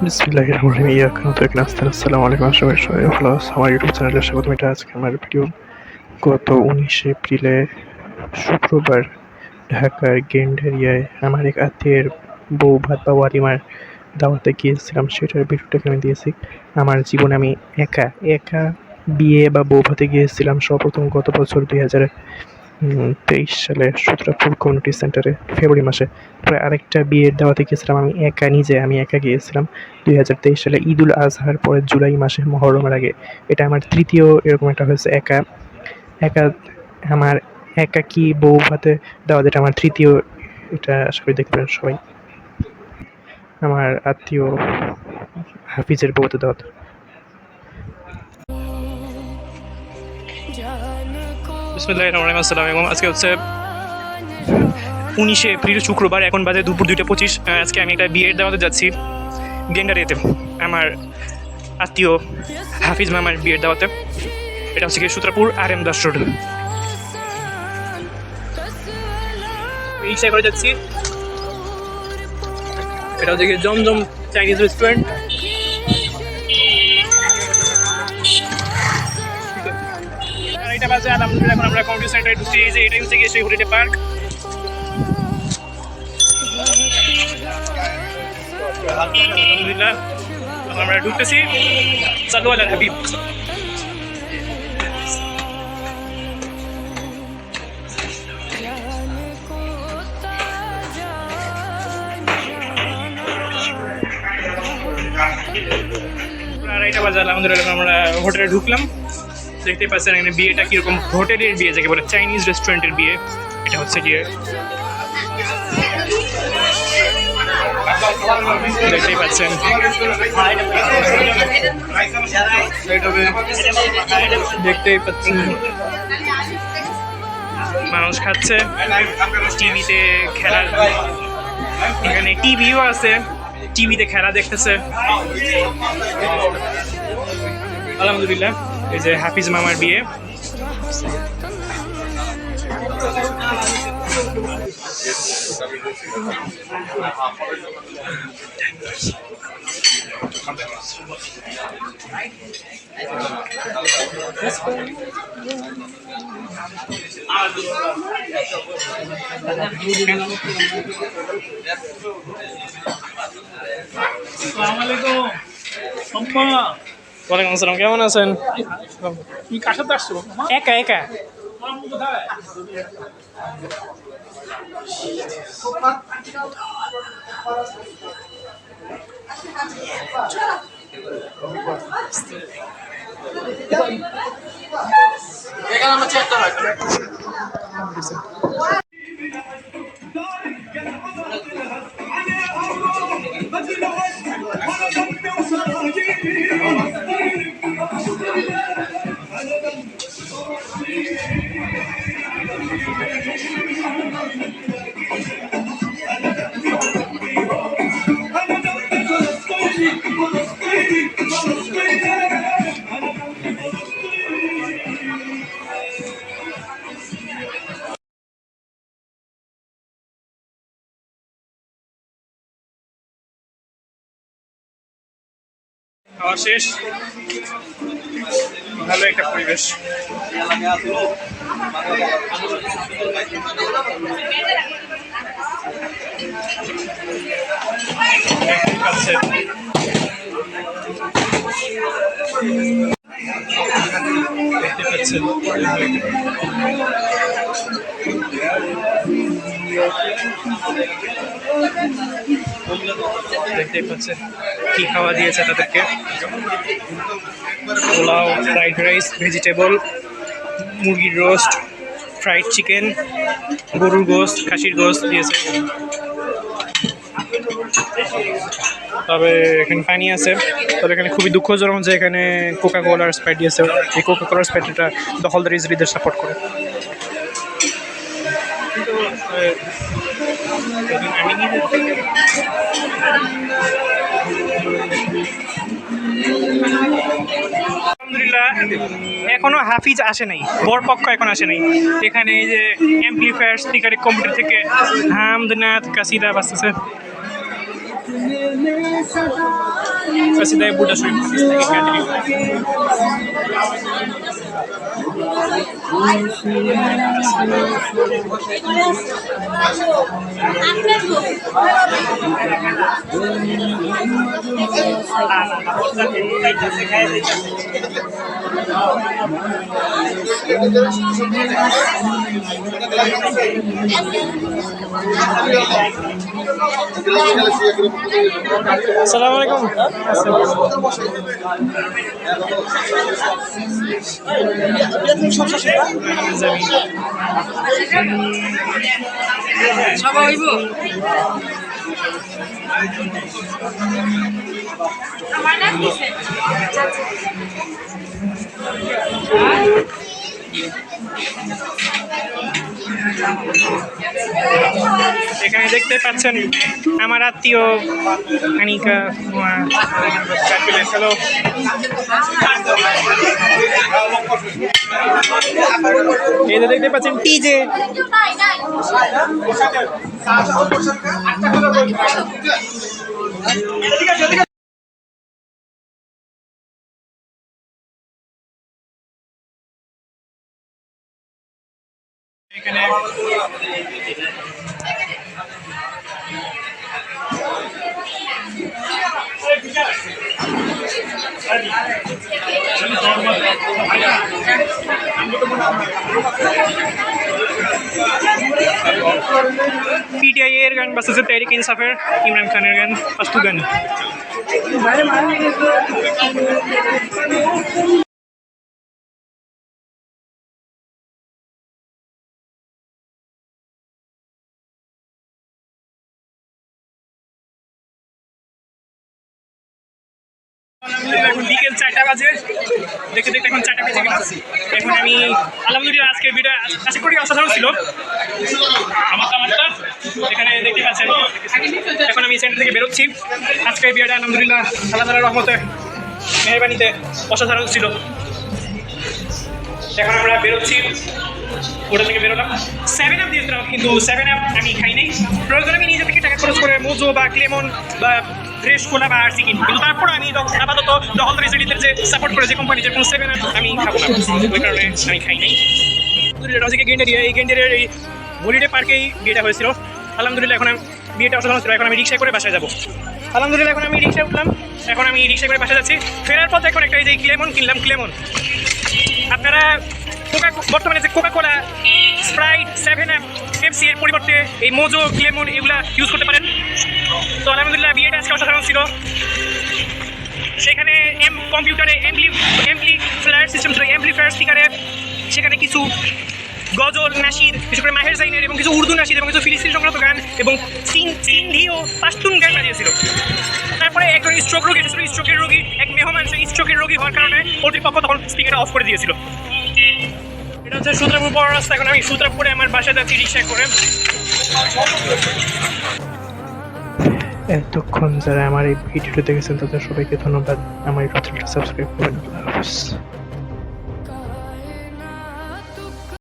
বিসমিল্লাহ রহমান ইয়াকুন থেকে নাস্তান আসসালামু আলাইকুম সবাই সবাই ভালো আছো আমার ইউটিউব চ্যানেলে স্বাগতম এটা আজকে আমার ভিডিও গত উনিশে এপ্রিলে শুক্রবার ঢাকার গেন্ডারিয়ায় আমার এক আত্মীয়ের বউ ভাত বা ওয়ারিমার দাওয়াতে গিয়েছিলাম সেটার ভিডিওটাকে আমি দিয়েছি। আমার জীবনে আমি একা একা বিয়ে বা বউ ভাতে গিয়েছিলাম সর্বপ্রথম গত বছর দুই হাজার তেইশ সালে সুত্রাপুর কমিউনিটি সেন্টারে ফেব্রুয়ারি মাসে প্রায় আরেকটা বিয়ের দাওয়াতে গিয়েছিলাম। আমি একা নিজে, আমি একা গিয়েছিলাম। দুই হাজার তেইশ সালে ঈদুল আজহার পরে জুলাই মাসে মহরমের আগে। এটা আমার তৃতীয় এরকম একটা হয়েছে, একা। একা আমার একাকী বউ ভাতে দাওয়াত, এটা আমার তৃতীয়। এটা আশা করি দেখতে পারেন সবাই। আমার আত্মীয় হাফিজের বউতে দাওয়াত। বিসমুল্লাহ রহমান আসসালাম এবং আজকে হচ্ছে উনিশে এপ্রিল, শুক্রবার, এখন বাজে দুপুর দুইটা পঁচিশ। আজকে আমি একটা বিয়ের দাওয়াতে যাচ্ছি গেন্ডারিয়াতে আমার আত্মীয় হাফিজ মামার বিয়ের দাওয়াতে। এটা হচ্ছে গিয়ে Sutrapur R M Das road. রিক্সায় করে যাচ্ছি। এটা হচ্ছে গিয়ে জমজম চাইনিজ রেস্টুরেন্ট। এটা আলহামদুলিল্লাহ, এখন আমরা কমিউনিটি সেন্টারে ঢুকছি। এই যে এটাই হচ্ছে গিয়ে সেই হলিডে পার্ক আলহামদুলিল্লাহ আমরা ঢুকতেছি। চালু আলার হাবিব। আড়াইটা বাজে আলহামদুলিল্লাহ আমরা হোটেলে ঢুকলাম। দেখতে পাচ্ছেন, এখানে বিয়েটা কীরকম হোটেলের বিয়ে, যাকে বলে চাইনিজ রেস্টুরেন্টের বিয়ে। এটা হচ্ছে গিয়ে দেখতেই পাচ্ছেন। দেখতেই পাচ্ছেন। মানুষ খাচ্ছে, টিভিতে খেলার, এখানে টিভিও আছে, টিভিতে খেলা দেখতেছে। আলহামদুলিল্লাহ। এই যে হাফিজ মামার বিয়ে। আসসালামাইকুম সম্পা ওয়ালাইকুম আসসালাম কেমন আছেন? তুমি কার সাথে আসছো? মা একা। খাওয়া ভালো একটা পরিবেশ। দেখতে পাচ্ছেন দেখতেই পাচ্ছেন কি খাওয়া দিয়েছে তাদেরকে? পোলাও, ফ্রাইড রাইস, ভেজিটেবল, মুরগির রোস্ট, ফ্রাইড চিকেন, গরুর গোস্ত, খাসির গোস্ত দিয়েছে। তবে এখানে পানি আছে। তবে এখানে খুবই দুঃখজনক যে এখানে কোকা কোলার স্প্রাইট দিয়েছে। এই কোকা কোলার স্প্রাইটটা দখলদার ইসরিদের সাপোর্ট করে। আমি আলহামদুলিল্লাহ এখনও হাফিজ আসে নাই বরপক্ষ এখন আসে নাই। এখানে এই যে এমপ্লিফায়ার স্পিকার কম্পিউটার থেকে হামদনাথ কাসিদা বাজতেছে। Cidade Buda Shrimp. Assalamu নাম কিসে এখানে দেখতে পাচ্ছেন আমার আত্মীয় আনিকা হ্যালো এই যে দেখতে পাচ্ছেন টিজে নাই এখানে পিটিআই এর গান বাসেছে তেহরিক ইনসাফের ইমরান খানের গান অস্তু গান। এখন বিকেল চারটা বাজে। দেখতে এখন চারটা এখন আমি, আলহামদুলিল্লাহ করি অসাধারণ ছিল। দেখতে পাচ্ছেন। এখন আমি থেকে বেরোচ্ছি। আলহামদুলিল্লাহ আল্লাহ রহমতে, মেহরবানিতে অসাধারণ ছিল। এখন আমরা বেরোচ্ছি। ওটা থেকে বেরোলাম। সেভেন আপ দিয়েছিলাম কিন্তু সেভেন আপ আমি খাই নাই। প্রয়োজন আমি নিজে থেকে টাকা খরচ করে মোজো বা ক্লেমন বা ফ্রেশ কোলা বা আরসি কিনি কিন্তু তারপর আমি আপাতত দখল রেসিডিদের যে সাপোর্ট করে যে কোম্পানি যেরকম সেভেন আপ আমি খাব না। ওই কারণে আমি খাই নাই। রসিকে গেন্ডারিয়া এই গেন্ডারিয়ার এই হলিডে পার্কেই বিয়েটা হয়েছিল। আলহামদুলিল্লাহ, এখন আমি বিয়েটা অসাধারণ ছিল। এখন আমি রিক্সায় করে বাসায় যাব। আলহামদুলিল্লাহ, এখন আমি রিক্সায় উঠলাম। এখন আমি রিক্সায় করে বাসায় যাচ্ছি। ফেরার পথে এখন একটা এই যে ক্লেমন কিনলাম ক্লেমন আপনারা কোকা বর্তমানে যে Coca Cola Sprite Seven Up Pepsi এর পরিবর্তে এই মোজো ক্লেমন এগুলা ইউজ করতে পারেন। তো আলহামদুলিল্লাহ বিয়েটা আজকে অসাধারণ ছিল। সেখানে এম কম্পিউটারে এমপ্লি এমপ্লি ফ্লায়ার সিস্টেম ছিল এমপ্লি ফ্লায়ার স্পিকারে সেখানে কিছু গজল, নাসির, বিশেষ করে মাহের জাইনের এবং কিছু উর্দু নাসির এবং কিছু ফিলিস্তিনি সংক্রান্ত গান এবং সিন সিন্ধি ও পাস্তুন গান বাজিয়েছিল। তারপরে একজন স্ট্রোক রোগী এসেছিল স্ট্রোকের রোগী, এক মেহমান, সেই স্ট্রোকের রোগী হওয়ার কারণে কর্তৃপক্ষ তখন স্পিকারটা অফ করে দিয়েছিল। এটা হচ্ছে সুত্রাপুর বড় রাস্তা। এখন আমি সুত্রাপুরে আমার বাসায় যাচ্ছি, রিক্সায় করে। এতক্ষণ যারা আমার এই ভিডিওটা দেখেছেন তাদের সবাইকে ধন্যবাদ। আমার এই সাবস্ক্রাইব করেন আল্লাহ হাফেজ।